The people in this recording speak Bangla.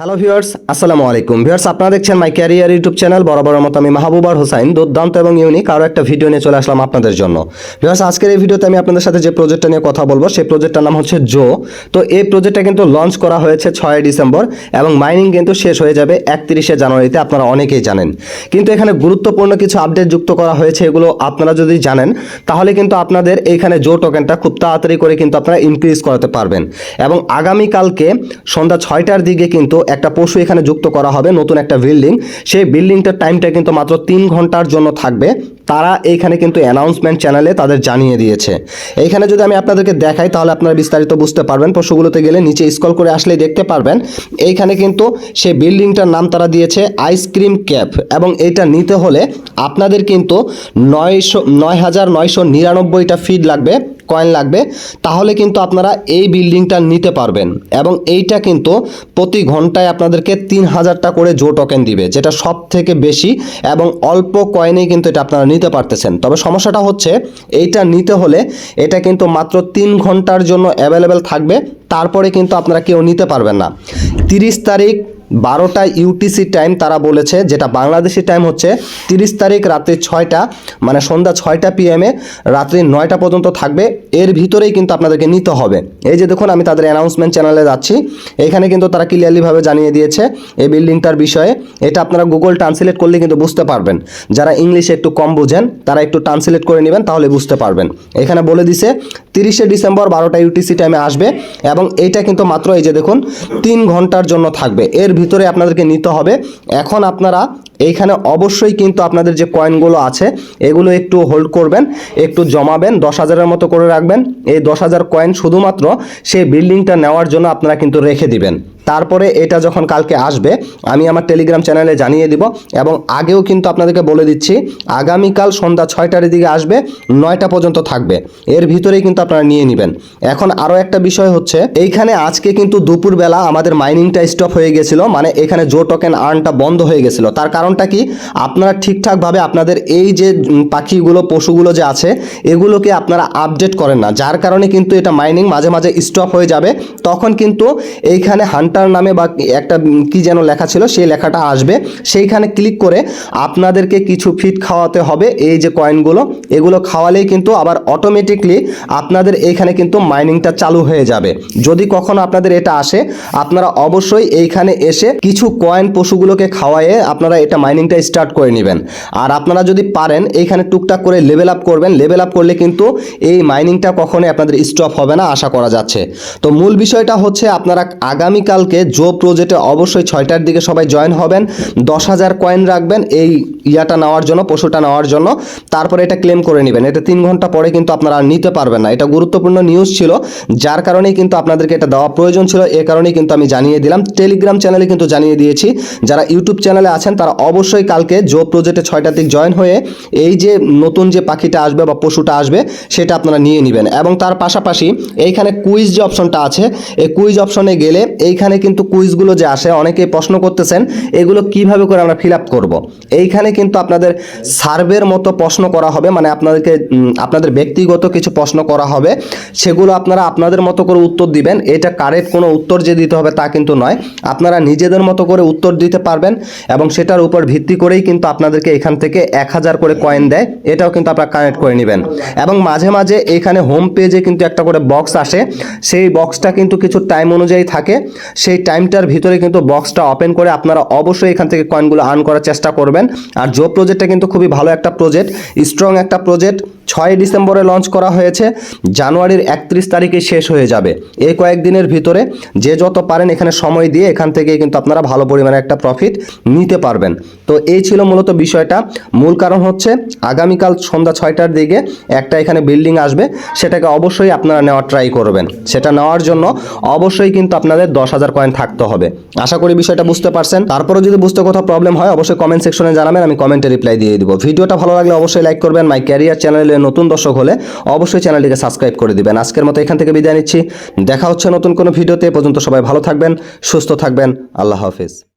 হ্যালো ভিউয়ার্স আসসালামু আলাইকুম ভিউয়ার্স আপনারা দেখছেন মাই ক্যারিয়ার ইউটিউব চ্যানেল বরাবর মতো আমি মাহবুবার হোসাইন। দুর্দান্ত এবং ইউনিক আরও একটা ভিডিও নিয়ে চলে আসলাম আপনাদের জন্য। ভিউয়ার্স আজকের এই ভিডিওতে আমি আপনাদের সাথে যে প্রজেক্টটা নিয়ে কথা বলব, সেই প্রজেক্টটার নাম হচ্ছে জো তো এই প্রজেক্টটা কিন্তু লঞ্চ করা হয়েছে ছয় ডিসেম্বর এবং মাইনিং কিন্তু শেষ হয়ে যাবে একত্রিশে জানুয়ারিতে, আপনারা অনেকেই জানেন। কিন্তু এখানে গুরুত্বপূর্ণ কিছু আপডেট যুক্ত করা হয়েছে, এগুলো আপনারা যদি জানেন, তাহলে কিন্তু আপনাদের এইখানে জো টোকেনটা খুব তাড়াতাড়ি করে কিন্তু আপনারা ইনক্রিজ করাতে পারবেন। এবং আগামীকালকে সন্ধ্যা ছয়টার দিকে কিন্তু একটা পশু এখানে যুক্ত করা হবে, নতুন একটা বিল্ডিং। সেই বিল্ডিংটার টাইমটা কিন্তু মাত্র তিন ঘণ্টার জন্য থাকবে। তারা এইখানে কিন্তু অ্যানাউন্সমেন্ট চ্যানেলে তাদের জানিয়ে দিয়েছে। এইখানে যদি আমি আপনাদেরকে দেখাই, তাহলে আপনারা বিস্তারিত বুঝতে পারবেন। পশুগুলোতে গেলে নিচে স্কল করে আসলেই দেখতে পারবেন। এইখানে কিন্তু সেই বিল্ডিংটার নাম তারা দিয়েছে আইসক্রিম ক্যাপ এবং এটা নিতে হলে আপনাদের কিন্তু নয়শো, নয় হাজার নয়শো নিরানব্বইটা ফিড লাগবে। কয়েন লাগবে, তাহলে কিন্তু আপনারা এই বিল্ডিংটা নিতে পারবেন। এবং এইটা কিন্তু প্রতি ঘন্টায় আপনাদেরকে তিন হাজারটা করে জো টোকেন দিবে, যেটা সব থেকে বেশি এবং অল্প কয়েনেই কিন্তু এটা আপনারা নিতে পারতেছেন। তবে সমস্যাটা হচ্ছে, এইটা নিতে হলে এটা কিন্তু মাত্র তিন ঘণ্টার জন্য অ্যাভেলেবেল থাকবে, তারপরে কিন্তু আপনারা কেউ নিতে পারবেন না। তিরিশ তারিখ বারোটা ইউটিসি টাইম তারা বলেছে, যেটা বাংলাদেশি টাইম হচ্ছে তিরিশ তারিখ রাত্রি ছয়টা মানে সন্ধ্যা ছয়টা পিএমে রাত্রি নয়টা পর্যন্ত থাকবে। এর ভিতরেই কিন্তু আপনাদেরকে নিতে হবে। এই যে দেখুন, আমি তাদের অ্যানাউন্সমেন্ট চ্যানেলে যাচ্ছি। এখানে কিন্তু তারা ক্লিয়ারলিভাবে জানিয়ে দিয়েছে এই বিল্ডিংটার বিষয়ে। এটা আপনারা গুগল ট্রান্সলেট করলে কিন্তু বুঝতে পারবেন। যারা ইংলিশে একটু কম বুঝেন, তারা একটু ট্রান্সলেট করে নেবেন, তাহলে বুঝতে পারবেন। এখানে বলে দিছে, তিরিশে ডিসেম্বর বারোটা ইউটিসি টাইমে আসবে এবং এইটা কিন্তু মাত্র এই যে দেখুন, তিন ঘণ্টার জন্য থাকবে। এর ভিতরে আপনাদেরকে নিতে হবে। এখন আপনারা এইখানে অবশ্যই কিন্তু আপনাদের যে কয়েনগুলো আছে, এগুলো একটু হোল্ড করবেন, একটু জমাবেন, দশ হাজারের মতো করে রাখবেন। এই দশ হাজার কয়েন শুধুমাত্র সেই বিল্ডিংটা নেওয়ার জন্য আপনারা কিন্তু রেখে দিবেন। তারপরে এটা যখন কালকে আসবে, আমি আমার টেলিগ্রাম চ্যানেলে জানিয়ে দিব এবং আগেও কিন্তু আপনাদেরকে বলে দিচ্ছি, আগামীকাল সন্ধ্যা ছয়টার দিকে আসবে, নয়টা পর্যন্ত থাকবে। এর ভিতরেই কিন্তু আপনারা নিয়ে নেবেন। এখন আরও একটা বিষয় হচ্ছে, এইখানে আজকে কিন্তু দুপুরবেলা আমাদের মাইনিংটা স্টপ হয়ে গেছিল মানে এখানে জো টোকেন আর্নটা বন্ধ হয়ে গেছিল। তার কারণটা কি? আপনারা ঠিকঠাকভাবে আপনাদের এই যে পাখিগুলো, পশুগুলো যে আছে, এগুলোকে আপনারা আপডেট করেন না। যার কারণে কিন্তু এটা মাইনিং মাঝে মাঝে স্টপ হয়ে যাবে। তখন কিন্তু এইখানে হান্টার নামে বা একটা কি যেন লেখা ছিল, সেই লেখাটা আসবে। সেইখানে ক্লিক করে আপনাদেরকে কিছু ফিট খাওয়াতে হবে। এই যে কয়েনগুলো এগুলো খাওয়ালেই কিন্তু আবার অটোমেটিকলি আপনাদের এইখানে কিন্তু মাইনিংটা চালু হয়ে যাবে। যদি কখনো আপনাদের এটা আসে, আপনারা অবশ্যই এইখানে এসে কিছু কয়েন পশুগুলোকে খাওয়ায়ে আপনারা এটা মাইনিংটা স্টার্ট করে নেবেন। আর আপনারা যদি পারেন এইখানে টুকটাক করে লেভেল আপ করবেন। লেভেল আপ করলে কিন্তু এই মাইনিংটা কখনোই আপনাদের স্টপ হবে না, আশা করা যাচ্ছে। তো মূল বিষয়টা হচ্ছে, আপনারা আগামীকালকে জো প্রজেক্টে অবশ্যই ছয়টার দিকে সবাই জয়েন হবেন। দশ হাজার কয়েন রাখবেন এই ইয়াটা নেওয়ার জন্য, পশুটা নেওয়ার জন্য। তারপরে এটা ক্লেম করে নেবেন। এটা তিন ঘণ্টা পরে কিন্তু আপনারা নিতে পারবেন না। এটা গুরুত্বপূর্ণ নিউজ ছিল, যার কারণেই কিন্তু আপনাদেরকে এটা দেওয়া প্রয়োজন ছিল। এ কারণেই কিন্তু আমি জানিয়ে দিলাম। টেলিগ্রাম চ্যানেলে কিন্তু জানিয়ে দিয়েছি। যারা ইউটিউব চ্যানেলে আছেন, তারা অবশ্যই কালকে জো প্রজেক্টে ছয়টার দিক জয়েন হয়ে এই যে নতুন যে পাখিটা আসবে বা পশুটা আসবে, সেটা আপনারা নিয়ে নেবেন। এবং তার পাশাপাশি এইখানে কুইজ যে অপশনটা আছে, এই কুইজ অপশনে গেলে এইখানে কিন্তু কুইজগুলো যে আসে, অনেকেই প্রশ্ন করতেছেন, এগুলো কীভাবে করে আমরা ফিল আপ করব? এইখানে কিন্তু আপনাদের সার্ভের মতো প্রশ্ন করা হবে মানে আপনাদেরকে আপনাদের ব্যক্তিগত কিছু প্রশ্ন করা হবে, সেগুলো আপনারা আপনাদের মতো করে উত্তর দিবেন। এটা কারেক্ট কোনো উত্তর যে দিতে হবে তা কিন্তু নয়, আপনারা নিজেদের মতো করে উত্তর দিতে পারবেন এবং সেটার উপর ভিত্তি করেই কিন্তু আপনাদেরকে এখান থেকে এক হাজার করে কয়েন দেয়। এটাও কিন্তু আপনারা কানেক্ট করে নেবেন। এবং মাঝে মাঝে এখানে হোম পেজে কিন্তু একটা করে বক্স আসে। সেই বক্সটা কিন্তু কিছু টাইম অনুযায়ী থাকে। সেই টাইমটার ভিতরে কিন্তু বক্সটা ওপেন করে আপনারা অবশ্যই এখান থেকে কয়েনগুলো আর্ন করার চেষ্টা করবেন। আর জো প্রজেক্টটা কিন্তু খুবই ভালো একটা প্রজেক্ট স্ট্রং একটা প্রজেক্ট ছয় ডিসেম্বরে লঞ্চ করা হয়েছে, জানুয়ারির একত্রিশ তারিখে শেষ হয়ে যাবে। এই কয়েকদিনের ভিতরে যে যত পারেন এখানে সময় দিয়ে এখান থেকে কিন্তু আপনারা ভালো পরিমাণে একটা প্রফিট নিতে পারবেন। তো এই ছিল মূলত বিষয়টা। মূল কারণ হচ্ছে, আগামীকাল সন্ধ্যা ছয়টার দিকে একটা এখানে বিল্ডিং আসবে, সেটাকে অবশ্যই আপনারা নেওয়ার ট্রাই করবেন। সেটা নেওয়ার জন্য অবশ্যই কিন্তু আপনাদের দশ হাজার কয়েন থাকতে হবে। আশা করি বিষয়টা বুঝতে পারছেন। তারপরে যদি বুঝতে কোথাও প্রবলেম হয়, অবশ্যই কমেন্ট সেকশনে জানাবেন, আমি কমেন্টে রিপ্লাই দিয়ে দিব। ভিডিওটা ভালো লাগলে অবশ্যই লাইক করবেন। মাই ক্যারিয়ার চ্যানেলে নতুন দর্শক হলে অবশ্যই চ্যানেলটিকে সাবস্ক্রাইব করে দিবেন। আজকের মতো এখান থেকে বিদায় নিচ্ছি। দেখা হচ্ছে নতুন কোনো ভিডিওতে। পর্যন্ত সবাই ভালো থাকবেন, সুস্থ থাকবেন। আল্লাহ হাফিজ।